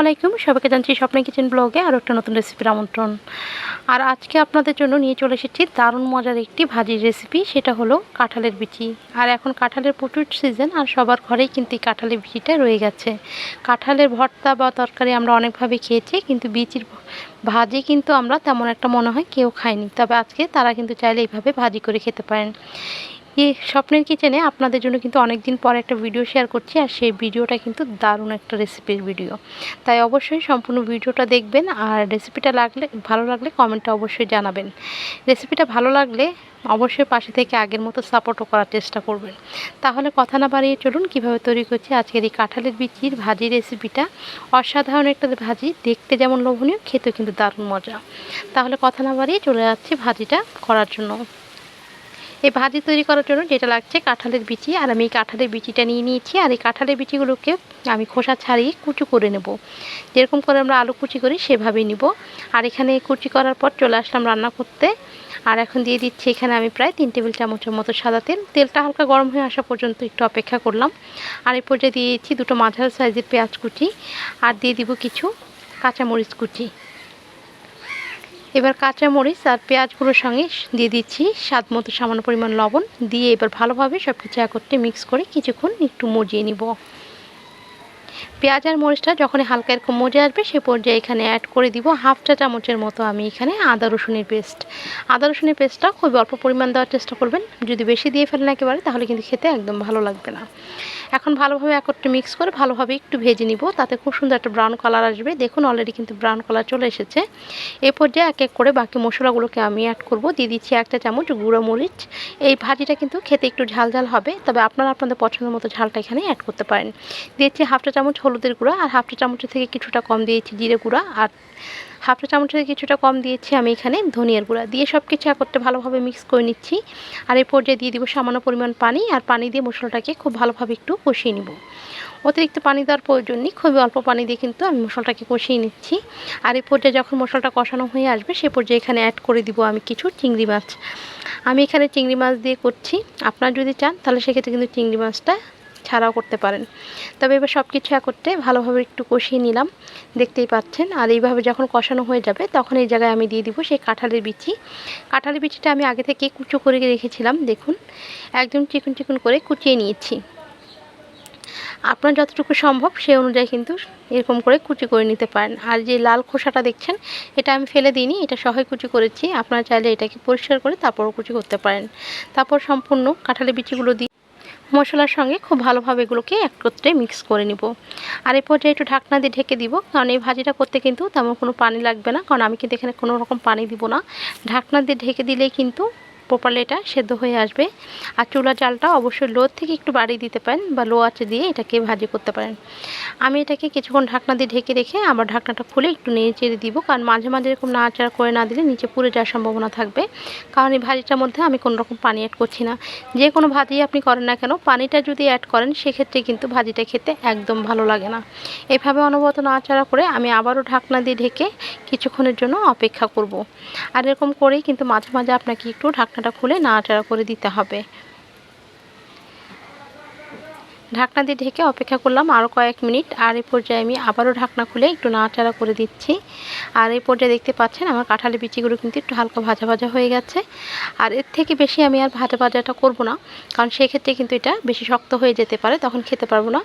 আলাইকুম। সবাইকে জানছি স্বপ্নে কিচেন ব্লগে আর একটা নতুন রেসিপির আমন্ত্রণ। আর আজকে আপনাদের জন্য নিয়ে চলে এসেছি দারুণ মজার একটি ভাজির রেসিপি, সেটা হলো কাঁঠালের বিচি। আর এখন কাঁঠালের প্রচুর সিজন আর সবার ঘরেই কিন্তু এই কাঁঠালের বিচিটা রয়ে গেছে। কাঁঠালের ভর্তা বা তরকারি আমরা অনেকভাবে খেয়েছি, কিন্তু বিচির ভাজি কিন্তু আমরা তেমন একটা মনে হয় কেউ খাইনি তবে আজকে তারা কিন্তু চাইলে এইভাবে ভাজি করে খেতে পারেন। এই স্বপ্নের কিচেনে আপনাদের জন্য কিন্তু অনেক দিন পর একটা ভিডিও শেয়ার করছি, আর সেই ভিডিওটা কিন্তু দারুণ একটা রেসিপির ভিডিও তাই অবশ্যই সম্পূর্ণ ভিডিওটা দেখবেন, আর রেসিপিটা লাগলে, ভালো লাগলে কমেন্টটা অবশ্যই জানাবেন। রেসিপিটা ভালো লাগলে অবশ্যই পাশে থেকে আগের মতো সাপোর্টও করার চেষ্টা করবেন। তাহলে কথা না বাড়িয়ে চলুন, কীভাবে তৈরি করছি আজকের এই কাঁঠালের বিচির ভাজি রেসিপিটা অসাধারণ একটা ভাজি, দেখতে যেমন লোভনীয়, খেতেও কিন্তু দারুণ মজা। তাহলে কথা না বাড়িয়ে চলে যাচ্ছি ভাজিটা করার জন্য। এই ভাজি তৈরি করার জন্য যেটা লাগছে কাঁঠালের বিচি। আর আমি এই কাঁঠালের বিচিটা নিয়ে নিয়েছি। আর এই কাঁঠালের বিচিগুলোকে আমি খোসা ছাড়িয়ে কুচু করে নেব। যেরকম করে আমরা আলু কুচি করি, সেভাবেই নিব। আর এখানে কুচি করার পর চলে আসলাম রান্না করতে। আর এখন দিয়ে দিচ্ছি এখানে আমি প্রায় তিন টেবিল চামচের মতো সাদা তেল। তেলটা হালকা গরম হয়ে আসা পর্যন্ত একটু অপেক্ষা করলাম। আর এই পর্যায়ে দিয়ে দিচ্ছি দুটো মাঝারি সাইজের পেঁয়াজ কুচি। আর দিয়ে দিব কিছু কাঁচামরিচ কুচি। এবার কাঁচা মরিচ আর পেঁয়াজগুলোর সঙ্গে দিয়ে দিচ্ছি স্বাদ মতো সামান্য পরিমাণ লবণ। দিয়ে এবার ভালোভাবে সব কিছু একত্রে মিক্স করে কিছুক্ষণ একটু মজিয়ে নিব। পেঁয়াজ আর মরিচটা যখন হালকা এরকম মজে আসবে, সে পর্যায়ে এখানে অ্যাড করে দিব হাফ চা চামচের মতো আমি এখানে আদা রসুনের পেস্ট আদা রসুনের পেস্টটা খুবই অল্প পরিমাণ দেওয়ার চেষ্টা করবেন। যদি বেশি দিয়ে ফেলেন একেবারে, তাহলে কিন্তু খেতে একদম ভালো লাগবে না। এখন ভালোভাবে একত্রে মিক্স করে ভালোভাবে একটু ভেজে নিব, তাতে খুব সুন্দর একটা ব্রাউন কালার আসবে। দেখুন অলরেডি কিন্তু ব্রাউন কালার চলে এসেছে। এ পর্যায়ে এক এক করে বাকি মশলাগুলোকে আমি অ্যাড করব। দিয়ে দিচ্ছি একটা চামচ গুঁড়ো মরিচ। এই ভাজিটা কিন্তু খেতে একটু ঝাল ঝাল হবে, তবে আপনারা আপনাদের পছন্দের মতো ঝালটা এখানে অ্যাড করতে পারেন। দিয়েছি হাফটা চামচ হলুদের গুঁড়া আর হাফটা চামচের থেকে কিছুটা কম দিয়েছি জিরে গুঁড়া। আর হাফটা চামচের থেকে কিছুটা কম দিয়েছি আমি এখানে ধনিয়ার গুঁড়া। দিয়ে সব কিছু একত্রে ভালোভাবে মিক্স করে নিচ্ছি। আর এই পর্যায়ে দিয়ে দিব সামান্য পরিমাণ পানি আর পানি দিয়ে মশলাটাকে খুব ভালোভাবে একটু কষিয়ে নিব। অতিরিক্ত পানি দেওয়ার প্রয়োজন নেই, খুবই অল্প পানি দিয়ে কিন্তু আমি মশলাটাকে কষিয়ে নিচ্ছি। আর এই পর্যায়ে যখন মশলাটা কষানো হয়ে আসবে সে পর্যায়ে এখানে অ্যাড করে দিব আমি কিছু চিংড়ি মাছ। আমি এখানে চিংড়ি মাছ দিয়ে করছি। আপনারা যদি চান তাহলে সেক্ষেত্রে কিন্তু চিংড়ি মাছটা ছাড়াও করতে পারেন। তবে এবার সব কিছু একত্রে ভালোভাবে একটু কষিয়ে নিলাম। দেখতেই পাচ্ছেন, আর এইভাবে যখন কষানো হয়ে যাবে, তখন এই জায়গায় আমি দিয়ে দিব সেই কাঁঠালের বিচি। কাঁঠালের বিচিটা আমি আগে থেকে কুচো করে রেখেছিলাম, দেখুন। একদম চিকন চিকন করে কুচিয়ে নিয়েছি। আপনার যতটুকু সম্ভব সেই অনুযায়ী কিন্তু এরকম করে কুচি করে নিতে পারেন। আর যে লাল খোসাটা দেখছেন, এটা আমি ফেলে দিইনি, এটা সহায় কুচি করেছি। আপনারা চাইলে এটাকে পরিষ্কার করে তারপরও কুচি করতে পারেন। তারপর সম্পূর্ণ কাঁঠালের বিচিগুলো দিয়ে মশলার সঙ্গে খুব ভালোভাবে এগুলোকে একত্রে মিক্স করে নিব। আর এই পর্যায়ে একটু ঢাকনা দিয়ে ঢেকে দিব, কারণ এই ভাজিটা করতে কিন্তু তেমন কোনো পানি লাগবে না, কারণ আমি কিন্তু এখানে কোনো রকম পানি দিব না। ঢাকনা দিয়ে ঢেকে দিলেই কিন্তু প্রপারলি এটা সেদ্ধ হয়ে আসবে। আর চুলা চালটা অবশ্যই লো থেকে একটু বাড়িয়ে দিতে পারেন বা লো আঁচে দিয়ে এটাকে ভাজি করতে পারেন। আমি এটাকে কিছুক্ষণ ঢাকনা দিয়ে ঢেকে রেখে আবার ঢাকনাটা খুলে একটু নেড়ে চেড়ে দিব। কারণ মাঝে মাঝে এরকম নাড়াচাড়া করে না দিলে নিচে পুড়ে যাওয়ার সম্ভাবনা থাকবে। কারণ এই ভাজিটার মধ্যে আমি কোনো রকম পানি অ্যাড করছি না। যে কোনো ভাজি আপনি করেন না কেন, পানিটা যদি অ্যাড করেন সেক্ষেত্রে কিন্তু ভাজিটা খেতে একদম ভালো লাগে না। এভাবে অনবরত নাড়াচাড়া করে আমি আবারও ঢাকনা দিয়ে ঢেকে কিছুক্ষণের জন্য অপেক্ষা করব। আর এরকম করেই কিন্তু মাঝে মাঝে আপনাকে একটু ঢাকনা ঢাকনাটা খুলে নাড়াচাড়া করে দিতে হবে। ঢাকনা দিয়ে ঢেকে অপেক্ষা করলাম আরও কয়েক মিনিট। আর এই পর্যায়ে আমি আবারও ঢাকনা খুলে একটু নাড়াচাড়া করে দিচ্ছি। আর এই পর্যায়ে দেখতে পাচ্ছেন আমার কাঁঠালের বিচিগুলো কিন্তু একটু হালকা ভাজা ভাজা হয়ে গেছে। আর এর থেকে বেশি আমি আর ভাজা ভাজাটা করব না, কারণ সেক্ষেত্রে কিন্তু এটা বেশি শক্ত হয়ে যেতে পারে, তখন খেতে পারব না।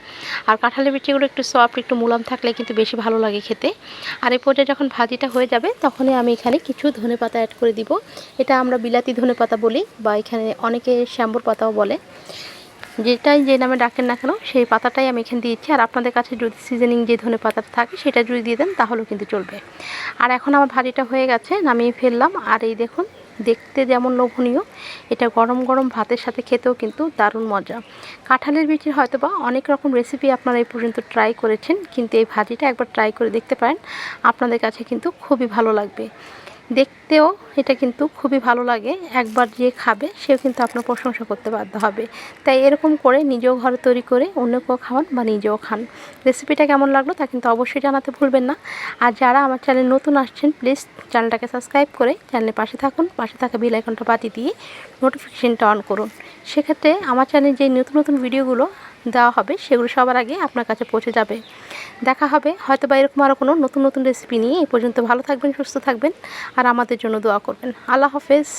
আর কাঁঠালের বিচিগুলো একটু সফট একটু মুলাম থাকলে কিন্তু বেশি ভালো লাগে খেতে। আর এই পর্যায়ে যখন ভাজিটা হয়ে যাবে, তখনই আমি এখানে কিছু ধনে পাতা অ্যাড করে দিব। এটা আমরা বিলাতি ধনে পাতা বলি, বা এখানে অনেকে শ্যাম্বুর পাতাও বলে। যেটাই যে নামে ডাকেন না কেন, সেই পাতাটাই আমি এখানে দিয়েছি। আর আপনাদের কাছে যদি সিজনিং যে ধনে পাতাটা থাকে, সেটা যদি দিয়ে দেন, তাহলেও কিন্তু চলবে। আর এখন আমার ভাজিটা হয়ে গেছে, নামিয়ে ফেললাম। আর এই দেখুন, দেখতে যেমন লোভনীয়, এটা গরম গরম ভাতের সাথে খেতেও কিন্তু দারুণ মজা। কাঁঠালের বিচির হয়তো বা অনেক রকম রেসিপি আপনারা এই পর্যন্ত ট্রাই করেছেন, কিন্তু এই ভাজিটা একবার ট্রাই করে দেখতে পারেন। আপনাদের কাছে কিন্তু খুবই ভালো লাগবে। দেখতেও এটা কিন্তু খুবই ভালো লাগে। একবার যে খাবে, সেও কিন্তু আপনার প্রশংসা করতে বাধ্য হবে। তাই এরকম করে নিজেও ঘরে তৈরি করে অন্যকেও খাওয়ান বা নিজেও খান। রেসিপিটা কেমন লাগল তা কিন্তু অবশ্যই জানাতে ভুলবেন না। আর যারা আমার চ্যানেল নতুন আসছেন, প্লিজ চ্যানেলটাকে সাবস্ক্রাইব করে চ্যানেলের পাশে থাকুন। পাশে থাকা বেল আইকনটা বাতি দিয়ে নোটিফিকেশানটা অন করুন। সেক্ষেত্রে আমার চ্যানেলে যে নতুন নতুন ভিডিওগুলো দেওয়া হবে, সেগুলো সবার আগে আপনার কাছে পৌঁছে যাবে। দেখা হবে হয়তো বা এরকম আরও কোনো নতুন নতুন রেসিপি নিয়ে। এই পর্যন্ত ভালো থাকবেন, সুস্থ থাকবেন, আর আমাদের জন্য দোয়া করবেন। আল্লাহ হাফেজ।